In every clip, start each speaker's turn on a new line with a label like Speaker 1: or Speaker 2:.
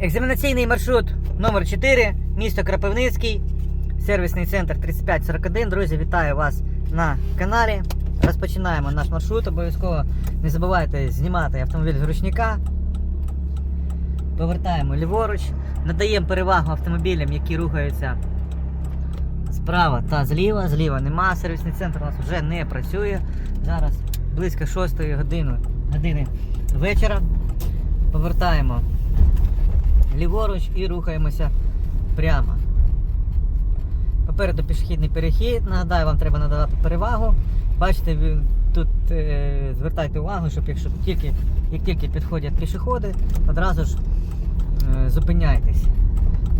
Speaker 1: Екзаменаційний маршрут номер 4 місто Крапивницький, сервісний центр 3541. Друзі, вітаю вас на каналі. Розпочинаємо наш маршрут. Обов'язково не забувайте знімати автомобіль з ручника. Повертаємо ліворуч, надаємо перевагу автомобілям, які рухаються справа та зліва. Зліва нема. Сервісний центр у нас вже не працює. Зараз близько 6 години, години вечора. Повертаємо ліворуч і рухаємося прямо. Попереду пішохідний перехід. Нагадаю, вам треба надавати перевагу. Бачите, тут е, звертайте увагу, щоб якщо тільки, як тільки підходять пішоходи, одразу ж е, зупиняйтесь.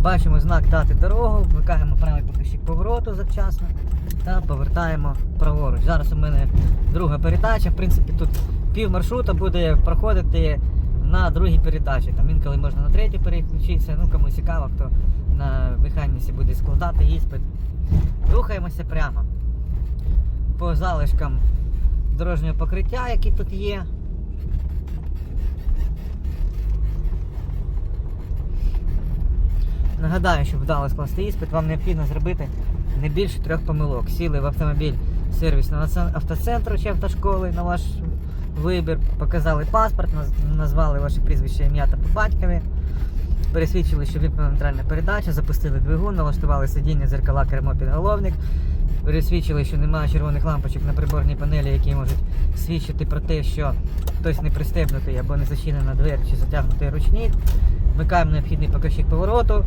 Speaker 1: Бачимо знак дати дорогу, вмикаємо правий покажчик повороту завчасно та повертаємо праворуч. Зараз у мене друга передача. В принципі, тут пів маршрута буде проходити на другій передачі. Там інколи можна на третю переключитися. Ну кому цікаво, хто на механіці буде складати іспит. Рухаємося прямо по залишкам дорожнього покриття, які тут є. Нагадаю, щоб вдало скласти іспит, вам необхідно зробити не більше трьох помилок. Сіли в автомобіль сервісного автоцентру чи автошколи на ваш вибір, показали паспорт, назвали ваше прізвище, ім'я та по батькові, пересвідчили, що вимкнена нейтральна передача, запустили двигун, налаштували сидіння, зеркала, кермо, підголовник, пересвідчили, що немає червоних лампочок на приборній панелі, які можуть свідчити про те, що хтось не пристебнутий або не зачинена двері чи затягнутий ручник. Вмикаємо необхідний покажчик повороту,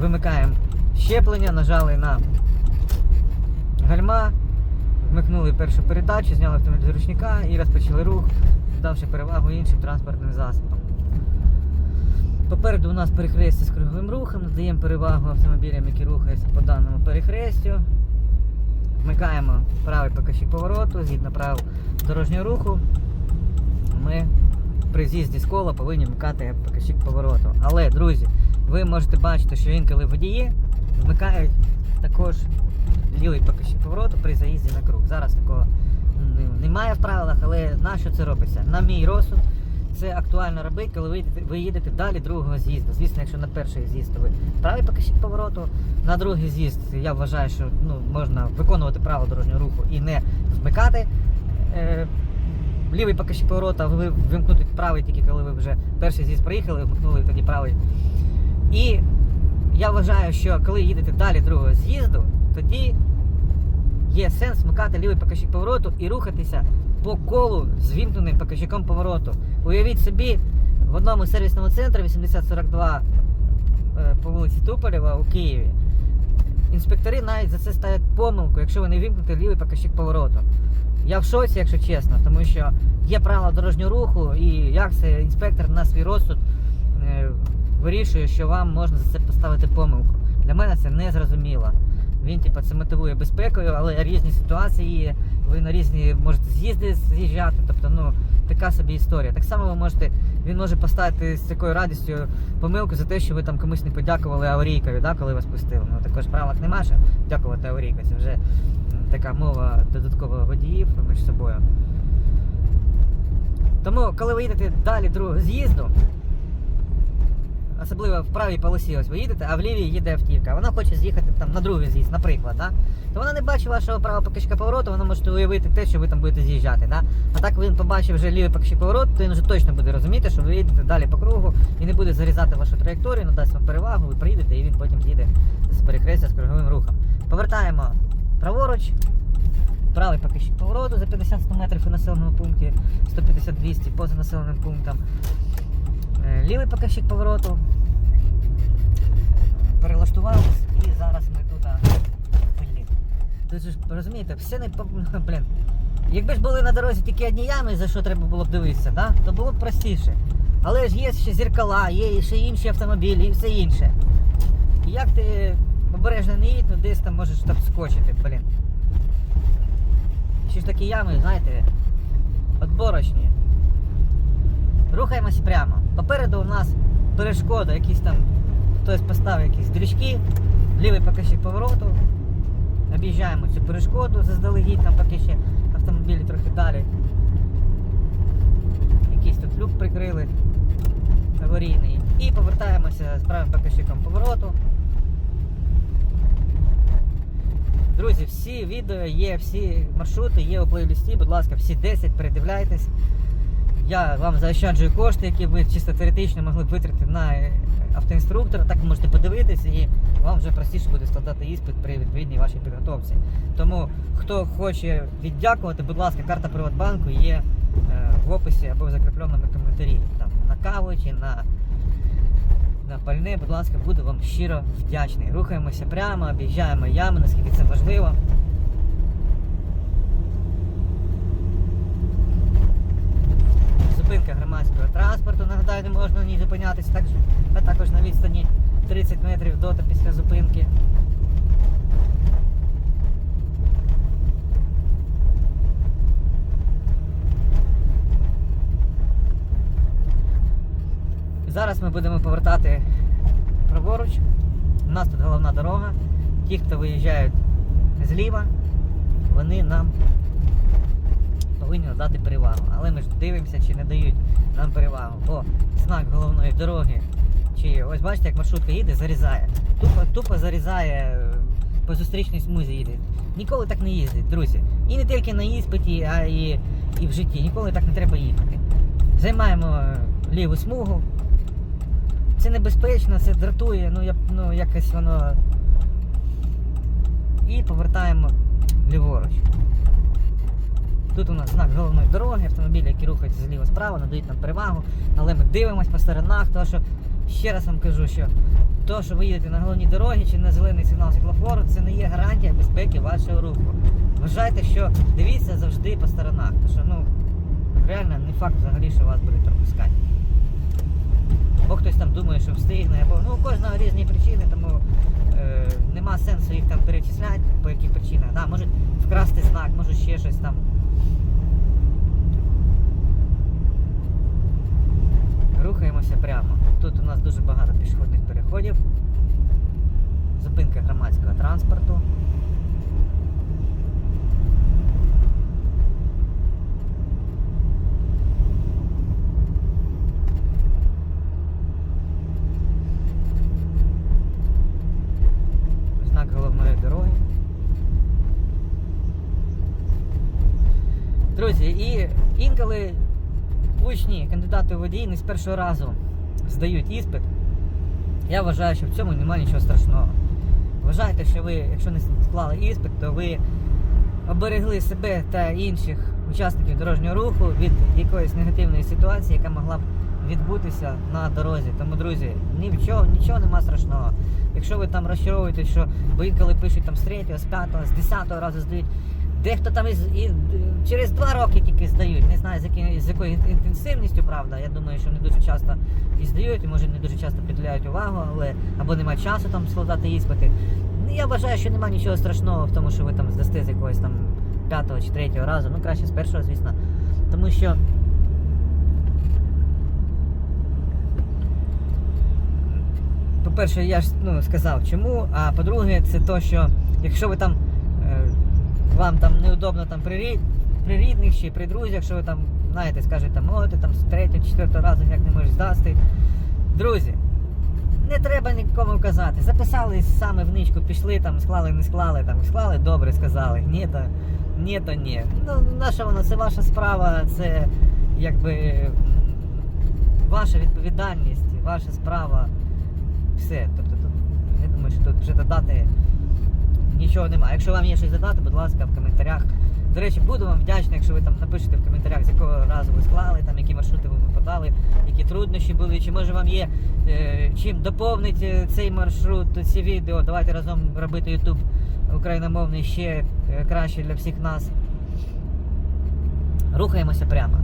Speaker 1: вимикаємо щеплення, нажали на гальма, вмикнули першу передачу, зняли автомобіль з ручника і розпочали рух, давши перевагу іншим транспортним засобам. Попереду у нас перехрестя з круговим рухом, надаємо перевагу автомобілям, які рухаються по даному перехрестю. Вмикаємо правий покажчик повороту, згідно правил дорожнього руху. Ми при з'їзді з кола повинні вмикати покажчик повороту. Але, друзі, ви можете бачити, що інколи водії вмикають також лівий покажчик повороту при заїзді на круг. Зараз такого немає в правилах, але на що це робиться? На мій розсуд, це актуально робити, коли ви, ви їдете далі другого з'їзду. Звісно, якщо на перший з'їзд то ви правий покажчик повороту, на другий з'їзд я вважаю, що ну, можна виконувати правила дорожнього руху і не вмикати. Е, лівий покажчик поворота, ви вимкнути правий тільки коли ви вже перший з'їзд проїхали, вмикнули тоді правий. І я вважаю, що коли їдете далі другого з'їзду, тоді є сенс вмикати лівий покажчик повороту і рухатися по колу з вімкненим покажчиком повороту. Уявіть собі, в одному сервісному центрі 8042 е, по вулиці Туполєва у Києві. Інспектори навіть за це ставлять помилку, якщо ви не лівий покажчик повороту. Я в шоці, якщо чесно, тому що є правила дорожнього руху, і як це інспектор на свій розсуд е, вирішує, що вам можна за це поставити помилку. Для мене це не зрозуміло. Він типу, це мотивує безпекою, але різні ситуації. Ви на різні можете з'їзди з'їжджати, тобто ну така собі історія. Так само ви можете, він може поставити з такою радістю помилку за те, що ви там комусь не подякували аварійкові, да, коли вас пустили. Ну також правилах немає, що дякувати аварійку. Це вже така мова додаткова водіїв між собою. Тому, коли ви їдете далі другого з'їзду, особливо в правій полосі, ось ви їдете, а в лівій їде автівка. Вона хоче з'їхати там на другий з'їзд, наприклад, да? то вона не бачить вашого правого покажчика повороту, вона може уявити те, що ви там будете з'їжджати. Да? А так він побачив вже лівий покажчик повороту, то він вже точно буде розуміти, що ви їдете далі по кругу і не буде зарізати вашу траєкторію, надасть вам перевагу, ви приїдете і він потім їде з перехрестя з круговим рухом. Повертаємо праворуч. Правий покажчик повороту за 50-100 метрів у населеному пункті, 150-200 поза населеним пунктом. Е, Лівий покажчик повороту. Перелаштувались і зараз ми тут. Блін. Тут ж розумієте, все не блін. Якби ж були на дорозі тільки одні ями, за що треба було б дивитися, да? то було б простіше. Але ж є ще зеркала, є ще інші автомобілі і все інше. І як ти обережно не їдь, ну десь там можеш там скочити, блін. Ще ж такі ями, знаєте, отборочні. Рухаємося прямо. Попереду у нас перешкода, якісь там хтось поставив якісь дрючки, лівий покажчик повороту. Об'їжджаємо цю перешкоду, заздалегідь там поки ще автомобілі трохи далі. Якийсь тут люк прикрили аварійний. І повертаємося з правим покажчиком повороту. Друзі, всі відео є, всі маршрути є у плейлісті. Будь ласка, всі 10 передивляйтесь. Я вам заощаджую кошти, які ви чисто теоретично могли б витратити на автоінструктора. Так ви можете подивитися і вам вже простіше буде складати іспит при відповідній вашій підготовці. Тому хто хоче віддякувати, будь ласка, карта Приватбанку є е, в описі або в закріпленому коментарі. Там на каву чи на, на пальне, будь ласка, буду вам щиро вдячний. Рухаємося прямо, об'їжджаємо ями, наскільки це важливо. Зупинка громадського транспорту, нагадаю, не можна на ній зупинятися, так, а також на відстані 30 метрів до та після зупинки. Зараз ми будемо повертати праворуч. У нас тут головна дорога. Ті, хто виїжджають зліва, вони нам повинні надати перевагу. Але ми ж дивимося, чи не дають нам перевагу. Бо знак головної дороги. Чи ось бачите, як маршрутка їде, зарізає. Тупо, тупо зарізає по зустрічній смузі їде. Ніколи так не їздить, друзі. І не тільки на іспиті, а і, і в житті. Ніколи так не треба їхати. Займаємо е, ліву смугу. Це небезпечно, це дратує, ну, я, ну якось воно. І повертаємо ліворуч. Тут у нас знак головної дороги, автомобілі, які рухаються зліва справа, надають нам перевагу, але ми дивимося по сторонах, тому що ще раз вам кажу, що то, що ви їдете на головній дорогі чи на зелений сигнал світлофору, це не є гарантія безпеки вашого руху. Вважайте, що дивіться завжди по сторонах, тому що ну, реально не факт взагалі, що вас будуть пропускати. Або хтось там думає, що встигне, або ну у кожного різні причини, тому е, нема сенсу їх там перечисляти, по яких причинах. Да, можуть вкрасти знак, може ще щось там. Рухаємося прямо. Тут у нас дуже багато пішохідних переходів. Зупинка громадського транспорту. Знак головної дороги. Друзі, і інколи учні, кандидати у водії не з першого разу здають іспит. Я вважаю, що в цьому немає нічого страшного. Вважайте, що ви, якщо не склали іспит, то ви оберегли себе та інших учасників дорожнього руху від якоїсь негативної ситуації, яка могла б відбутися на дорозі. Тому, друзі, ні в чого, нічого нема страшного. Якщо ви там розчаровуєтесь, що бо інколи пишуть там з 3, з 5, з 10 разу здають. Дехто там із, і, через два роки тільки здають. Не знаю з, які, з якою інтенсивністю, правда. Я думаю, що не дуже часто і здають, і може не дуже часто приділяють увагу, але або немає часу там складати іспити. Ну, я вважаю, що немає нічого страшного в тому, що ви там здасте з якогось там п'ятого чи третього разу. Ну краще з першого, звісно. Тому що. По-перше, я ж ну, сказав чому. А по-друге, це то, що якщо ви там е, вам там неудобно там при, при рідних чи при друзях, що ви там, знаєте, скажете, о, ти там з третього, четвертого разу ніяк не можеш здасти. Друзі, не треба нікому казати. Записали саме в ничку, пішли там, склали, не склали, там, склали, добре сказали. Ні, то ні, то ні. Ну, наша воно, це ваша справа, це якби ваша відповідальність, ваша справа. Все. Тобто тут, я думаю, що тут вже додати нічого немає. Якщо вам є щось додати, будь ласка, в коментарях. До речі, буду вам вдячний, якщо ви там напишете в коментарях, з якого разу ви склали, там, які маршрути ви випадали, які труднощі були, чи може вам є е, чим доповнити цей маршрут, ці відео. Давайте разом робити YouTube україномовний ще е, краще для всіх нас. Рухаємося прямо.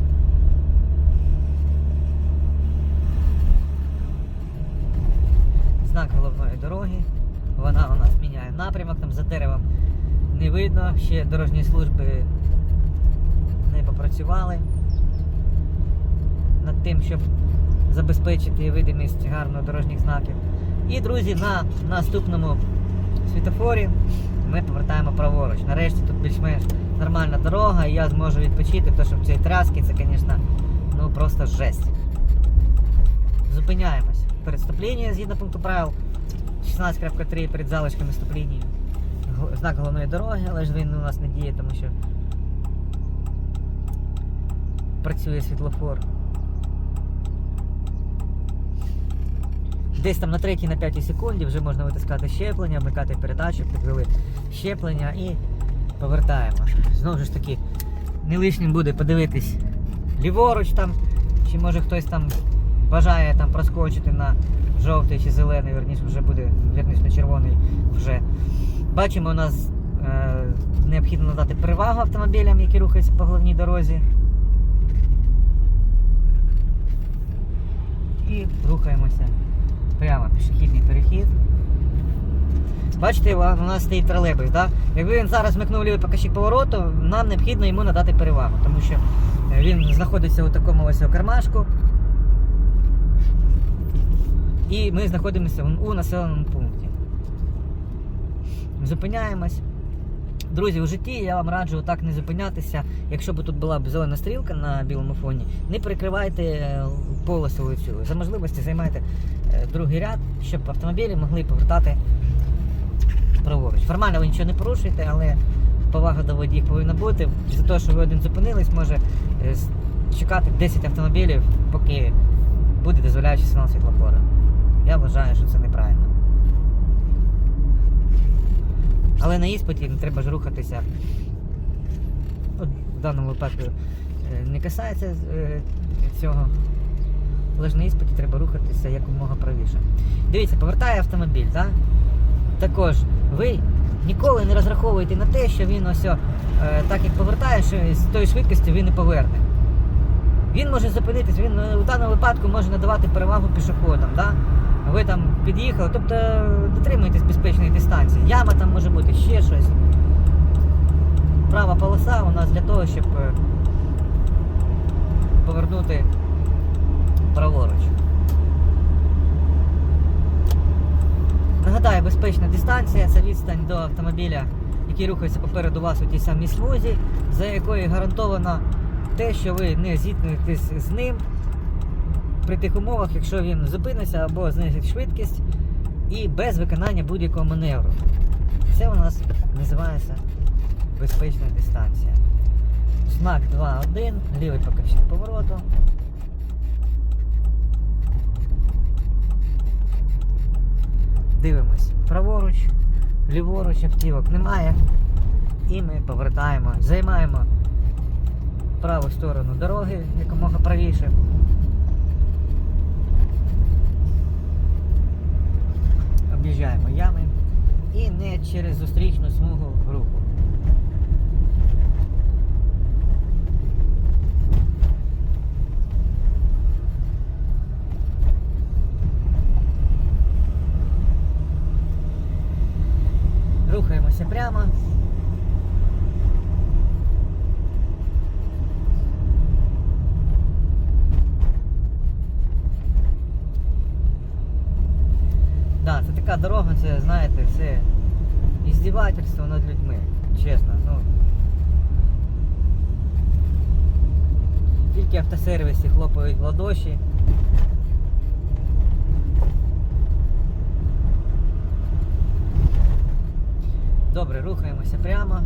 Speaker 1: Знак головної дороги. Вона у нас міняє напрямок, там за деревом не видно, ще дорожні служби не попрацювали над тим, щоб забезпечити видимість гарно дорожніх знаків. І, друзі, на наступному світофорі ми повертаємо праворуч. Нарешті тут більш-менш нормальна дорога, і я зможу відпочити, тому що в цій трясці це, звісно, ну просто жесть. Зупиняємось. перед згідно пункту правил 16.3 перед залишками стоп-лінії. Знак головної дороги, але ж він у нас не діє, тому що працює світлофор. Десь там на третій, на п'ятій секунді вже можна витискати щеплення, вмикати передачу, підвели щеплення і повертаємо. Знову ж таки, не лишнім буде подивитись ліворуч там, чи може хтось там бажає там проскочити на жовтий чи зелений, верніше вже буде, верніше на червоний вже. Бачимо, у нас е, необхідно надати перевагу автомобілям, які рухаються по головній дорозі. І рухаємося прямо пішохідний перехід. Бачите, у нас стоїть тролейбус, да? Якби він зараз вмикнув лівий показчик повороту, нам необхідно йому надати перевагу, тому що він знаходиться у такому ось кармашку. І ми знаходимося у населеному пункті. Зупиняємось. Друзі, у житті я вам раджу так не зупинятися. Якщо б тут була б зелена стрілка на білому фоні, не перекривайте е, полосу цю. За можливості займайте е, другий ряд, щоб автомобілі могли повертати праворуч. Формально ви нічого не порушуєте, але повага до водіїв повинна бути. За те, що ви один зупинились, може е, чекати 10 автомобілів, поки буде дозволяючий сигнал світлофора. Я вважаю, що це неправильно. Але на іспиті треба ж рухатися. От в даному випадку е, не касається е, цього. Але ж на іспиті треба рухатися якомога правіше. Дивіться, повертає автомобіль, так? Також ви ніколи не розраховуєте на те, що він ось, е, так як повертає, що з тої швидкості він не поверне. Він може зупинитись, він у даному випадку може надавати перевагу пішоходам. Да? Ви там під'їхали, тобто дотримуйтесь безпечної дистанції. Яма там може бути, ще щось. Права полоса у нас для того, щоб е, повернути праворуч. Нагадаю, безпечна дистанція це відстань до автомобіля, який рухається попереду вас у тій самій смузі, за якою гарантовано те, що ви не зіткнетесь з ним при тих умовах, якщо він зупиниться або знизить швидкість і без виконання будь-якого маневру. Це у нас називається безпечна дистанція. Знак 2.1, лівий покажчик повороту. Дивимось праворуч, ліворуч автівок немає. І ми повертаємо, займаємо праву сторону дороги якомога правіше. Об'їжджаємо ями і не через зустрічну смугу групу. Рухаємося прямо. Да, це така дорога, це, знаєте, все іздівательство над людьми. Чесно. Ну, тільки автосервісі хлопають ладоші. Добре, рухаємося прямо.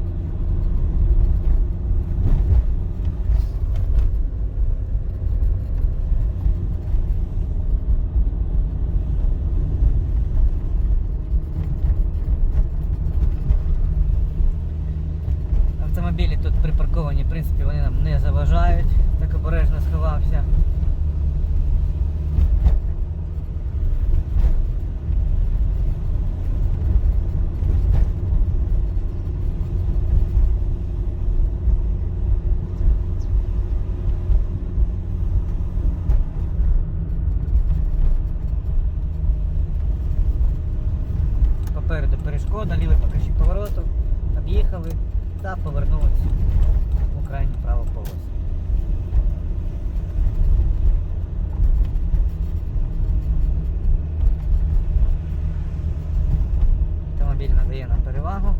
Speaker 1: Автомобілі тут припарковані, в принципі, вони нам не заважають. Так обережно сховався. Попереду перешкода, лівий покажчик повороту, об'їхали та повернулися у крайню праву полосу. Автомобіль надає нам перевагу.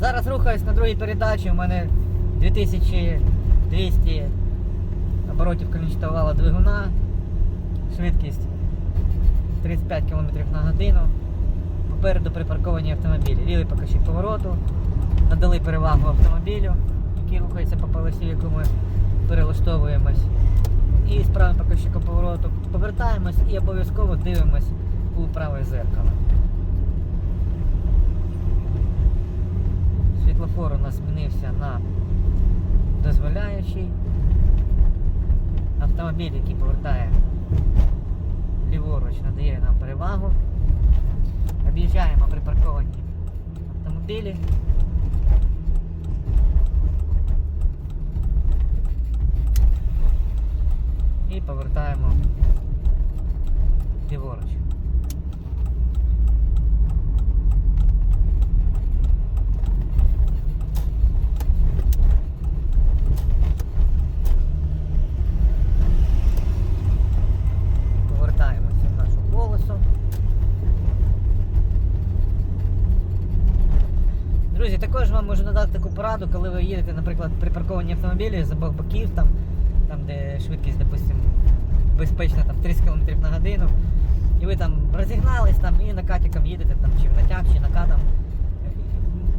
Speaker 1: Зараз рухаюсь на другій передачі, у мене 2200 оборотів колінчатого вала двигуна, швидкість 35 км на годину. Попереду припарковані автомобілі. Лівий покажчик повороту, надали перевагу автомобілю, який рухається по полосі, яку ми перелаштовуємось. І з правим покажчиком повороту повертаємось і обов'язково дивимось у праве зеркало. Світлофор у нас змінився на дозволяючий. Автомобіль, який повертає ліворуч, надає нам перевагу. Об'їжджаємо припарковані автомобілі. І повертаємо ліворуч. Повертаємося в нашу полосу. Друзі, також вам можу надати таку пораду, коли ви їдете, наприклад, припарковані автомобілі з обох боків, там, там де швидкість, допустим, безпечна там, 30 км на годину, і ви там розігнались там, і накатиком їдете, там, чи натяг, чи накатом.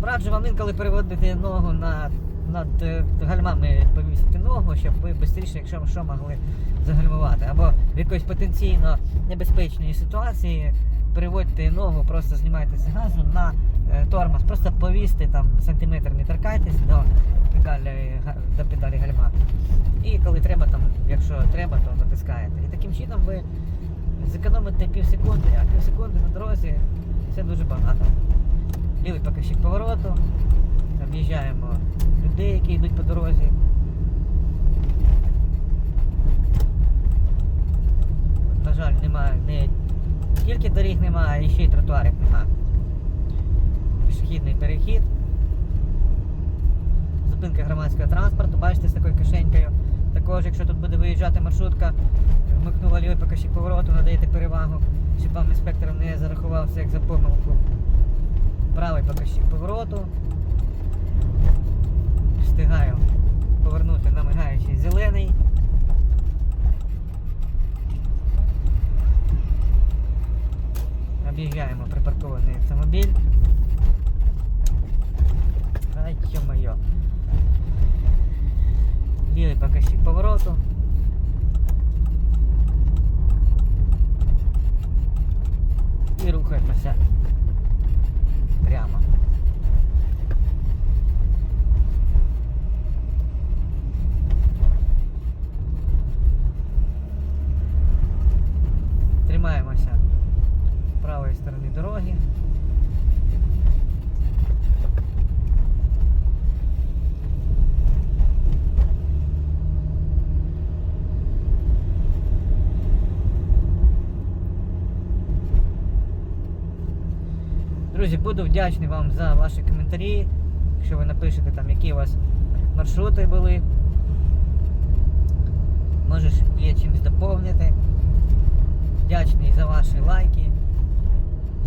Speaker 1: Раджу вам інколи переводити ногу на, над е, гальмами повісити ногу, щоб ви швидше, якщо що, могли загальмувати. Або в якоїсь потенційно небезпечній ситуації переводьте ногу, просто знімайте з газу на тормоз, просто повісти там сантиметр не торкайтесь до педалі, до педалі гальма. І коли треба, там, якщо треба, то натискаєте. І таким чином ви зекономите пів секунди, а пів секунди на дорозі це дуже багато. Лівий покажчик повороту. Об'їжджаємо людей, які йдуть по дорозі. На жаль, немає не тільки доріг немає, а ще й тротуарів немає. Пішохідний перехід. Зупинка громадського транспорту, бачите, з такою кишенькою. Також, якщо тут буде виїжджати маршрутка, вмикнула лівий покажчик повороту, надаєте перевагу, щоб вам інспектор не зарахувався як за помилку. Правий покажчик повороту. Встигаю повернути на мигаючий зелений. Об'їжджаємо припаркований автомобіль. Ай, ё-моё. Лівий покажчик повороту. І рухаємося прямо. Тримаємося правої сторони дороги. Друзі, буду вдячний вам за ваші коментарі. Якщо ви напишете там, які у вас маршрути були. Можеш є чимось доповнити. Вдячний за ваші лайки,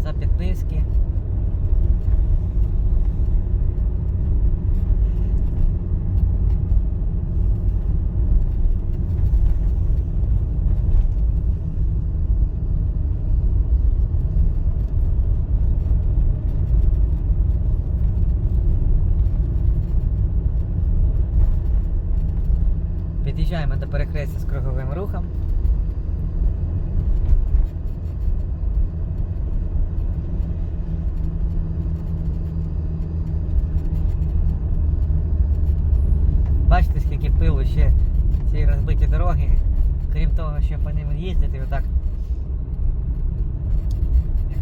Speaker 1: за підписки. До перехрестя з круговим рухом. Бачите, скільки пилу ще ці розбиті дороги, крім того, що по ним їздити отак,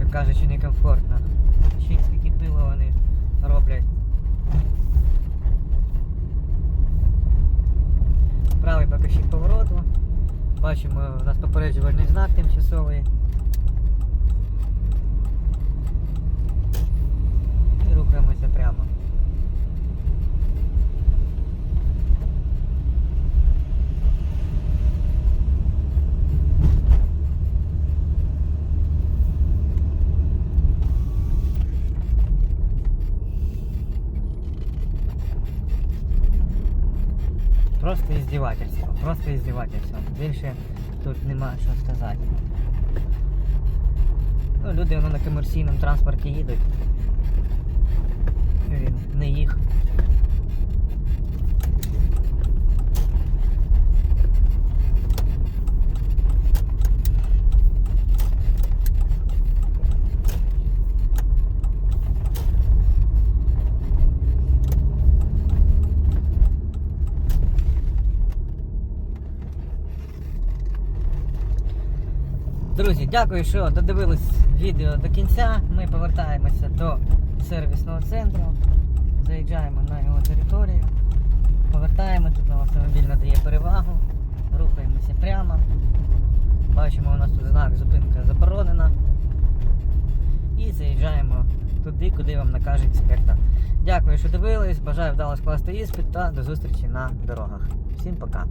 Speaker 1: як кажучи, некомфортно. Ще скільки пилу вони роблять. Правий покажчик повороту. Бачимо, у нас попереджувальний знак тимчасовий. І рухаємося прямо. Просто іздівательство, просто іздівательство. Більше тут нема що сказати. Ну, люди вони на комерційному транспорті їдуть. Він не їх. Друзі, дякую, що додивились відео до кінця. Ми повертаємося до сервісного центру. Заїжджаємо на його територію. Повертаємо, тут нам автомобіль надає перевагу. Рухаємося прямо. Бачимо, у нас тут знак зупинка заборонена. І заїжджаємо туди, куди вам накаже інспектор. Дякую, що дивились. Бажаю вдало скласти іспит та до зустрічі на дорогах. Всім пока.